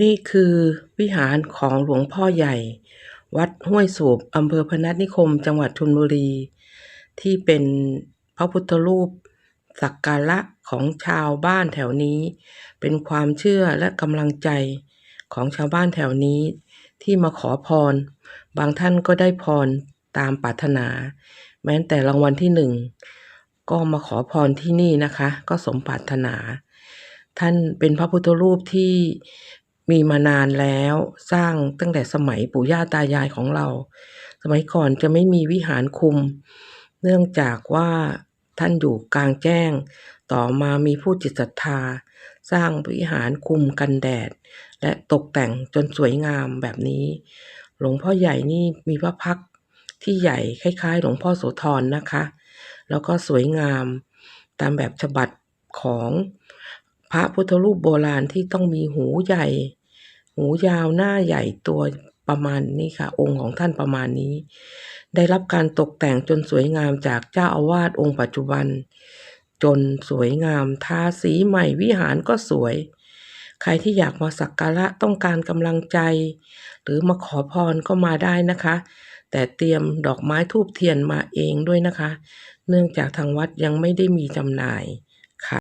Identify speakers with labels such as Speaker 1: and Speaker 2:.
Speaker 1: นี่คือวิหารของหลวงพ่อใหญ่ วัดห้วยสูบอำเภอพนัสนิคม จังหวัดชลบุรี ที่เป็นพระพุทธรูป สักการะของชาวบ้านแถวนี้ เป็นความเชื่อและกำลังใจของชาวบ้านแถวนี้ ที่มาขอพร บางท่านก็ได้พรตามปรารถนา แม้แต่รางวัลที่หนึ่งก็มาขอพรที่นี่นะคะ ก็สมปรารถนา ท่านเป็นพระพุทธรูปที่ มีมานานแล้วสร้างตั้งแต่สมัยปู่ย่าตายายของเรา สมัยก่อนจะไม่มีวิหารคุม เนื่องจากว่าท่านอยู่กลางแจ้ง ต่อมามีผู้จิตศรัทธา สร้างวิหารคุมกันแดด และตกแต่งจนสวยงามแบบนี้ หลวงพ่อใหญ่นี่มีพระพักที่ใหญ่คล้ายๆ หลวงพ่อโสธรนะคะ แล้วก็สวยงามตามแบบฉบับของพระพุทธรูปโบราณที่ต้องมีหูใหญ่ หูยาวหน้าใหญ่ตัวประมาณนี้ค่ะ องค์ของท่านประมาณนี้ ได้รับการตกแต่งจนสวยงามจากเจ้าอาวาสองค์ปัจจุบัน จนสวยงามทาสีใหม่วิหารก็สวย ใครที่อยากมาสักการะต้องการกำลังใจ หรือมาขอพรก็มาได้นะคะ แต่เตรียมดอกไม้ทูบเทียนมาเองด้วยนะคะ เนื่องจากทางวัดยังไม่ได้มีจำหน่าย